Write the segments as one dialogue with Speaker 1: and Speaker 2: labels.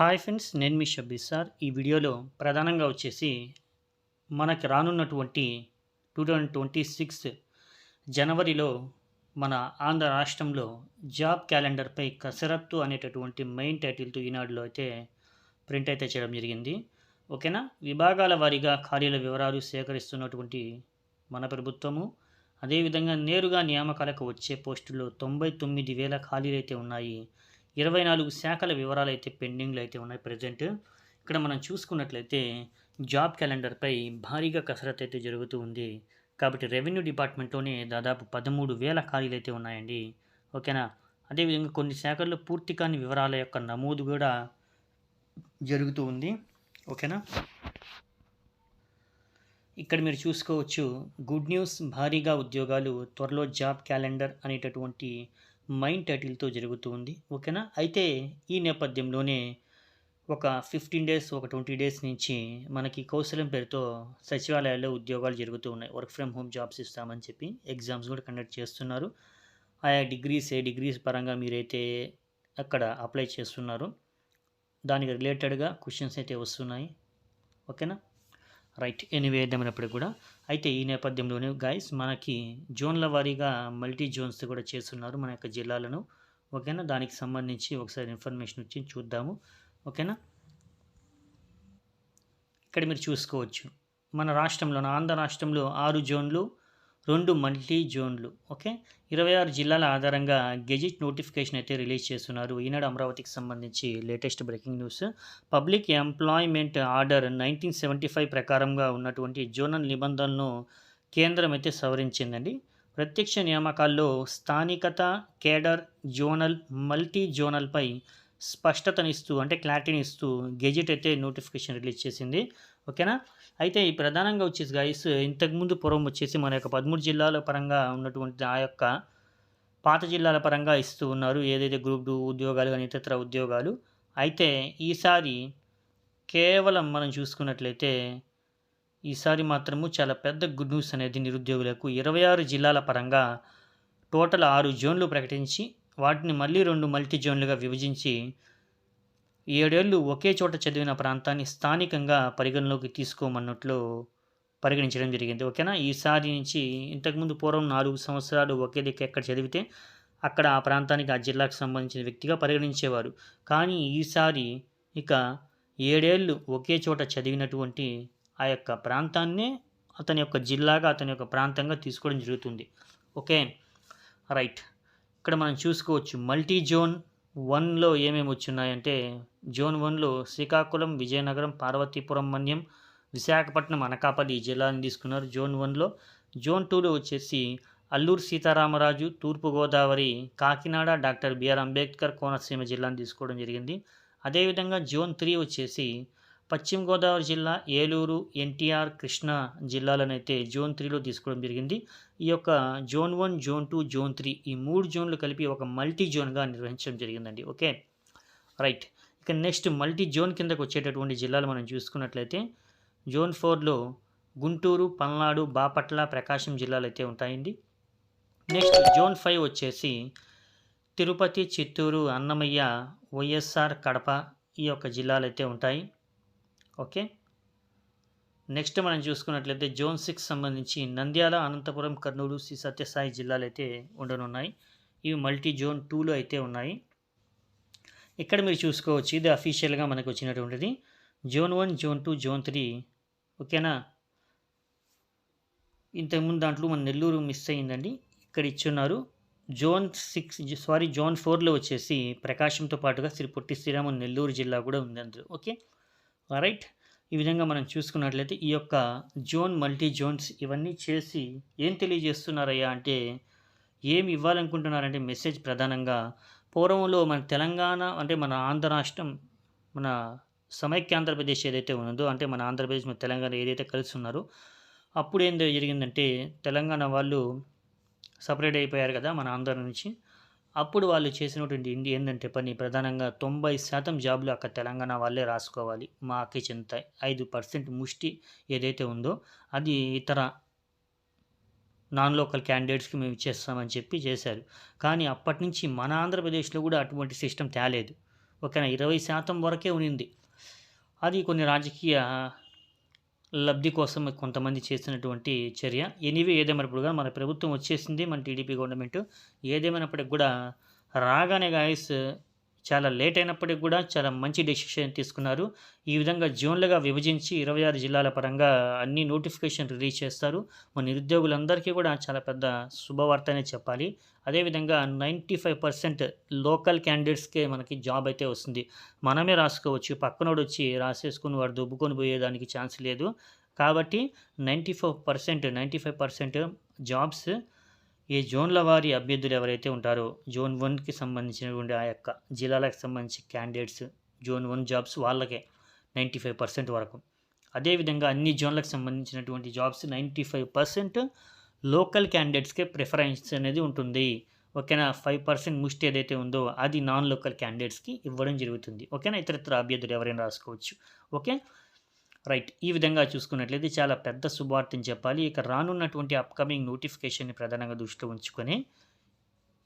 Speaker 1: Hi friends నేను మీ Shabbir sir. ఈ వీడియోలో ప్రధానంగా వచ్చేసి మనకి రానున్నటువంటి టూ థౌజండ్ ట్వంటీ సిక్స్ జనవరిలో మన ఆంధ్ర రాష్ట్రంలో జాబ్ క్యాలెండర్పై కసరత్తు అనేటటువంటి మెయిన్ టైటిల్తో ఈనాడులో అయితే ప్రింట్ అయితే చేయడం జరిగింది. ఓకేనా? విభాగాల వారీగా ఖాళీల వివరాలు సేకరిస్తున్నటువంటి మన ప్రభుత్వము అదేవిధంగా నేరుగా నియామకాలకు వచ్చే పోస్టుల్లో తొంభై తొమ్మిది వేల ఖాళీలు అయితే ఉన్నాయి. ఇరవై నాలుగు శాఖల వివరాలు అయితే పెండింగ్లో అయితే ఉన్నాయి ప్రజెంట్. ఇక్కడ మనం చూసుకున్నట్లయితే జాబ్ క్యాలెండర్పై భారీగా కసరత్తు అయితే జరుగుతూ ఉంది. కాబట్టి రెవెన్యూ డిపార్ట్మెంట్లోనే దాదాపు పదమూడు వేల ఖాళీలు అయితే ఉన్నాయండి. ఓకేనా? అదేవిధంగా కొన్ని శాఖల్లో పూర్తి కాని వివరాల యొక్క నమోదు కూడా జరుగుతూ ఉంది. ఓకేనా? ఇక్కడ మీరు చూసుకోవచ్చు గుడ్ న్యూస్ భారీగా ఉద్యోగాలు త్వరలో జాబ్ క్యాలెండర్ అనేటటువంటి మైండ్ టైటిల్తో జరుగుతూ ఉంది ఓకేనా? అయితే ఈ నేపథ్యంలోనే ఒక ఫిఫ్టీన్ డేస్ ఒక ట్వంటీ డేస్ నుంచి మనకి కౌశలం పేరుతో సచివాలయాల్లో ఉద్యోగాలు జరుగుతూ ఉన్నాయి. వర్క్ ఫ్రమ్ హోమ్ జాబ్స్ ఇస్తామని చెప్పి ఎగ్జామ్స్ కూడా కండక్ట్ చేస్తున్నారు. ఆయా డిగ్రీస్ ఏ డిగ్రీస్ పరంగా మీరైతే అక్కడ అప్లై చేస్తున్నారు దానికి రిలేటెడ్గా క్వశ్చన్స్ అయితే వస్తున్నాయి ఓకేనా? రైట్. ఎనీవే ఏదేమైనప్పటికీ కూడా అయితే ఈ నేపథ్యంలోనే గైస్ మనకి జోన్ల వారీగా మల్టీ జోన్స్ కూడా చేస్తున్నారు మన యొక్క జిల్లాలను. ఓకేనా? దానికి సంబంధించి ఒకసారి ఇన్ఫర్మేషన్ వచ్చి చూద్దాము. ఓకేనా? ఇక్కడ మీరు చూసుకోవచ్చు. మన రాష్ట్రంలో ఆంధ్ర రాష్ట్రంలో ఆరు జోన్లు రెండు మల్టీ జోన్లు ఓకే? ఇరవై ఆరు జిల్లాల ఆధారంగా గెజిట్ నోటిఫికేషన్ అయితే రిలీజ్ చేస్తున్నారు. ఈనాడు అమరావతికి సంబంధించి latest breaking news. Public employment order nineteen seventy five ప్రకారంగా ఉన్నటువంటి జోనల్ నిబంధనలను కేంద్రం అయితే సవరించిందండి. ప్రత్యక్ష నియామకాల్లో స్థానికత కేడర్ జోనల్ మల్టీ జోనల్పై స్పష్టతనిస్తూ అంటే క్లారిటీని ఇస్తూ గెజెట్ అయితే నోటిఫికేషన్ రిలీజ్ చేసింది. ఓకేనా? అయితే ఈ ప్రధానంగా వచ్చేసి గైస్ ఇంతకుముందు పూర్వం వచ్చేసి మన యొక్క పదమూడు జిల్లాల పరంగా ఉన్నటువంటి ఆ యొక్క పాత జిల్లాల పరంగా ఇస్తూ ఉన్నారు. ఏదైతే గ్రూప్ టూ ఉద్యోగాలు కానీ ఇతర ఉద్యోగాలు. అయితే ఈసారి కేవలం మనం చూసుకున్నట్లయితే ఈసారి మాత్రము చాలా పెద్ద గుడ్ న్యూస్ అనేది నిరుద్యోగులకు ఇరవై ఆరు జిల్లాల పరంగా టోటల్ ఆరు జోన్లు ప్రకటించి వాటిని మళ్ళీ రెండు మల్టీ జోన్లుగా విభజించి ఏడేళ్ళు ఒకే చోట చదివిన ప్రాంతాన్ని స్థానికంగా పరిగణలోకి తీసుకోమన్నట్లు పరిగణించడం జరిగింది. ఓకేనా? ఈసారి నుంచి ఇంతకుముందు పూర్వం నాలుగు సంవత్సరాలు ఒకే దిక్కు ఎక్కడ చదివితే అక్కడ ఆ ప్రాంతానికి ఆ జిల్లాకు సంబంధించిన వ్యక్తిగా పరిగణించేవారు. కానీ ఈసారి ఇక ఏడేళ్ళు ఒకే చోట చదివినటువంటి ఆ యొక్క ప్రాంతాన్నే అతని యొక్క జిల్లాగా అతని యొక్క ప్రాంతంగా తీసుకోవడం జరుగుతుంది. ఓకే? రైట్. ఇక్కడ మనం చూసుకోవచ్చు మల్టీ జోన్ వన్లో ఏమేమి వచ్చున్నాయంటే జోన్ వన్లో శ్రీకాకుళం విజయనగరం పార్వతీపురం మన్యం విశాఖపట్నం అనకాపల్లి ఈ జిల్లాని తీసుకున్నారు జోన్ వన్లో. జోన్ టూలో వచ్చేసి అల్లూరు సీతారామరాజు తూర్పుగోదావరి కాకినాడ డాక్టర్ బిఆర్ అంబేద్కర్ కోనసీమ జిల్లాని తీసుకోవడం జరిగింది. అదేవిధంగా జోన్ త్రీ వచ్చేసి పశ్చిమ గోదావరి జిల్లా ఏలూరు ఎన్టీఆర్ కృష్ణా జిల్లాలనైతే అయితే జోన్ త్రీలో తీసుకోవడం జరిగింది. ఈ యొక్క zone one zone two zone three ఈ మూడు జోన్లు కలిపి ఒక మల్టీ జోన్గా నిర్వహించడం జరిగిందండి. ఓకే? రైట్. ఇక నెక్స్ట్ మల్టీ జోన్ కిందకు వచ్చేటటువంటి జిల్లాలు మనం చూసుకున్నట్లయితే జోన్ ఫోర్లో గుంటూరు పల్నాడు బాపట్ల ప్రకాశం జిల్లాలు అయితే ఉంటాయండి. నెక్స్ట్ జోన్ ఫైవ్ వచ్చేసి తిరుపతి చిత్తూరు అన్నమయ్య వైఎస్ఆర్ కడప ఈ యొక్క జిల్లాలు అయితే ఉంటాయి. ఓకే? నెక్స్ట్ మనం చూసుకున్నట్లయితే జోన్ సిక్స్ సంబంధించి నంద్యాల అనంతపురం కర్నూలు శ్రీ సత్యసాయి జిల్లాలు అయితే ఉండనున్నాయి. ఇవి మల్టీ జోన్ టూలో అయితే ఉన్నాయి. ఇక్కడ మీరు చూసుకోవచ్చు ఇది అఫీషియల్గా మనకు వచ్చినటువంటిది. Zone one zone two zone three ఓకేనా? ఇంతకుముందు దాంట్లో మన నెల్లూరు మిస్ అయిందండి ఇక్కడ ఇచ్చున్నారు. జోన్ సిక్స్ సారీ జోన్ ఫోర్లో వచ్చేసి ప్రకాశంతో పాటుగా శ్రీ పొట్టి శ్రీరాము నెల్లూరు జిల్లా కూడా ఉంది అందులో. ఓకే? రైట్ ఈ విధంగా మనం చూసుకున్నట్లయితే ఈ యొక్క జోన్ మల్టీ జోన్స్ ఇవన్నీ చేసి ఏం తెలియజేస్తున్నారయ్యా అంటే ఏమి ఇవ్వాలనుకుంటున్నారంటే మెసేజ్ ప్రధానంగా పూర్వంలో మన తెలంగాణ అంటే మన ఆంధ్ర రాష్ట్రం మన సమైక్య ఆంధ్రప్రదేశ్ ఏదైతే ఉందో అంటే మన ఆంధ్రప్రదేశ్ మన తెలంగాణ ఏదైతే కలిసి ఉన్నారో అప్పుడు ఏం జరిగిందంటే తెలంగాణ వాళ్ళు సపరేట్ అయిపోయారు కదా మన ఆంధ్ర నుంచి. అప్పుడు వాళ్ళు చేసినటువంటి ఇండి ఏంటంటే పని ప్రధానంగా తొంభై శాతం జాబులు అక్కడ తెలంగాణ వాళ్ళే రాసుకోవాలి. మాకే చెందుతాయి ఐదు పర్సెంట్ ముష్టి ఏదైతే ఉందో అది ఇతర నాన్ లోకల్ క్యాండిడేట్స్కి మేము ఇచ్చేస్తామని చెప్పి చేశారు. కానీ అప్పటి నుంచి మన ఆంధ్రప్రదేశ్లో కూడా అటువంటి సిస్టమ్ తేలేదు. ఓకేనా? ఇరవై శాతం వరకే ఉనింది. అది కొన్ని రాజకీయ లబ్ధి కోసం కొంతమంది చేసినటువంటి చర్య. ఎనీవే ఏదేమైనప్పుడు కూడా మన ప్రభుత్వం వచ్చేసింది మన టీడీపీ గవర్నమెంట్. ఏదేమైనప్పటికి కూడా రాగానే గాయస్ చాలా లేట్ అయినప్పటికి కూడా చాలా మంచి డెసిషన్ తీసుకున్నారు. ఈ విధంగా జోన్లుగా విభజించి ఇరవై ఆరు జిల్లాల పరంగా అన్ని నోటిఫికేషన్ రిలీజ్ చేస్తారు. మన నిరుద్యోగులందరికీ కూడా చాలా పెద్ద శుభవార్త అనే చెప్పాలి అదేవిధంగా నైంటీ ఫైవ్ పర్సెంట్ లోకల్ క్యాండిడేట్స్కే మనకి జాబ్ అయితే వస్తుంది. మనమే రాసుకోవచ్చు. పక్కనోడు వచ్చి రాసేసుకుని వాడు దుబ్బుకొని పోయేదానికి ఛాన్స్ లేదు. కాబట్టి ninety four percent ninety five percent jobs ఈ జోన్ల వారి అభ్యర్థులు ఎవరైతే ఉంటారో జోన్ వన్కి సంబంధించినటువంటి ఆ యొక్క జిల్లాలకు సంబంధించి క్యాండిడేట్స్ జోన్ వన్ జాబ్స్ వాళ్ళకే నైంటీ ఫైవ్ పర్సెంట్ వరకు. అదేవిధంగా అన్ని జోన్లకు సంబంధించినటువంటి jobs ninety five percent local క్యాండిడేట్స్కే preference అనేది ఉంటుంది. ఓకేనా? ఫైవ్ పర్సెంట్ ముష్టి ఏదైతే ఉందో అది నాన్ లోకల్ క్యాండిడేట్స్కి ఇవ్వడం జరుగుతుంది. ఓకేనా? ఇతరత్ర అభ్యర్థులు ఎవరైనా రాసుకోవచ్చు. ఓకే? రైట్. ఈ విధంగా చూసుకున్నట్లయితే చాలా పెద్ద శుభవార్త చెప్పాలి. ఇక రానున్నటువంటి అప్కమింగ్ నోటిఫికేషన్ని ప్రధానంగా దృష్టిలో ఉంచుకొని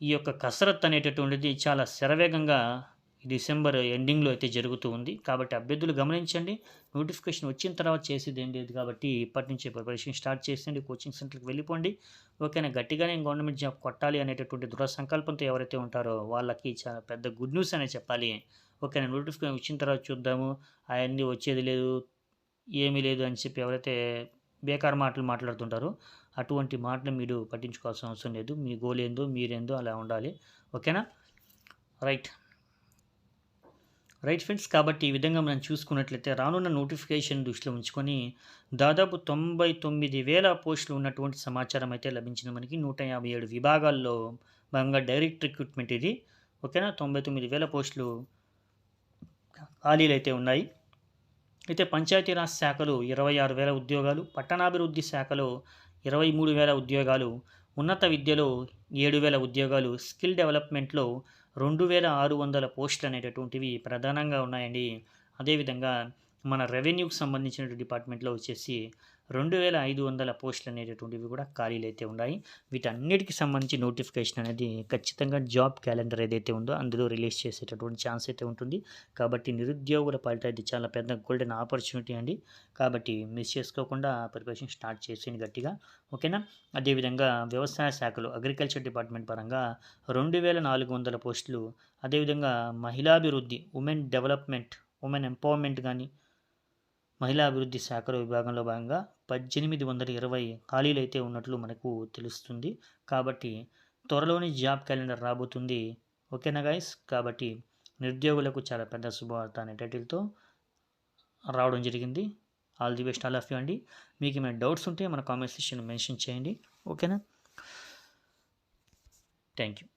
Speaker 1: ఈ యొక్క కసరత్ అనేటటువంటిది చాలా శరవేగంగా డిసెంబర్ ఎండింగ్లో అయితే జరుగుతూ ఉంది. కాబట్టి అభ్యర్థులు గమనించండి. నోటిఫికేషన్ వచ్చిన తర్వాత చేసేది ఏం లేదు కాబట్టి ఇప్పటి నుంచే ప్రిపరేషన్ స్టార్ట్ చేసేయండి. కోచింగ్ సెంటర్కి వెళ్ళిపోండి. ఓకేనా? గట్టిగానే గవర్నమెంట్ జాబ్ కొట్టాలి అనేటటువంటి దృఢ సంకల్పంతో ఎవరైతే ఉంటారో వాళ్ళకి చాలా పెద్ద గుడ్ న్యూస్ అనే చెప్పాలి. ఓకేనా? నోటిఫికేషన్ వచ్చిన తర్వాత చూద్దాము. అవన్నీ వచ్చేది లేదు. ఏమీ లేదు అని చెప్పి ఎవరైతే బేకార్ మాటలు మాట్లాడుతుంటారో అటువంటి మాటలు మీరు పట్టించుకోవాల్సిన అవసరం లేదు. మీ గోల్ ఏందో మీరేందో అలా ఉండాలి. ఓకేనా? రైట్ రైట్ ఫ్రెండ్స్ కాబట్టి ఈ విధంగా మనం చూసుకున్నట్లయితే రానున్న నోటిఫికేషన్ దృష్టిలో ఉంచుకొని దాదాపు తొంభై తొమ్మిది వేల పోస్టులు ఉన్నటువంటి సమాచారం అయితే లభించింది మనకి నూట యాభై ఏడు విభాగాల్లో భాగంగా డైరెక్ట్ రిక్రూట్మెంట్ ఇది. ఓకేనా? తొంభై తొమ్మిది వేల పోస్టులు ఖాళీలు అయితే ఉన్నాయి. అయితే పంచాయతీరాజ్ శాఖలో ఇరవై ఆరు వేల ఉద్యోగాలు పట్టణాభివృద్ధి శాఖలో ఇరవై మూడు వేల ఉద్యోగాలు ఉన్నత విద్యలో ఏడు వేల ఉద్యోగాలు స్కిల్ డెవలప్మెంట్లో రెండు వేల ఆరు వందల పోస్టులు అనేటటువంటివి ప్రధానంగా ఉన్నాయండి. అదేవిధంగా మన రెవెన్యూకి సంబంధించిన డిపార్ట్మెంట్లో వచ్చేసి రెండు వేల ఐదు వందల పోస్టులు అనేటటువంటివి కూడా ఖాళీలు అయితే ఉన్నాయి. వీటన్నిటికి సంబంధించి నోటిఫికేషన్ అనేది ఖచ్చితంగా జాబ్ క్యాలెండర్ ఏదైతే ఉందో అందులో రిలీజ్ చేసేటటువంటి ఛాన్స్ అయితే ఉంటుంది. కాబట్టి నిరుద్యోగుల పాలిట ఇది చాలా పెద్ద గోల్డెన్ ఆపర్చునిటీ అండి. కాబట్టి మిస్ చేసుకోకుండా ప్రిపరేషన్ స్టార్ట్ చేసేయండి గట్టిగా. ఓకేనా? అదేవిధంగా వ్యవసాయ శాఖలో అగ్రికల్చర్ డిపార్ట్మెంట్ పరంగా రెండు వేల నాలుగు వందల పోస్టులు అదేవిధంగా మహిళాభివృద్ధి ఉమెన్ డెవలప్మెంట్ ఉమెన్ ఎంపవర్మెంట్ కానీ మహిళా అభివృద్ధి శాఖల విభాగంలో భాగంగా పద్దెనిమిది వందల ఇరవై ఖాళీలు అయితే ఉన్నట్లు మనకు తెలుస్తుంది. కాబట్టి త్వరలోని జాబ్ క్యాలెండర్ రాబోతుంది. ఓకేనా గైస్? కాబట్టి నిరుద్యోగులకు చాలా పెద్ద శుభవార్త అనే టైటిల్తో రావడం జరిగింది. All the best all of you అండి. మీకు ఏమైనా డౌట్స్ ఉంటే మన కామెంట్ సెక్షన్ మెన్షన్ చేయండి. ఓకేనా? Thank you.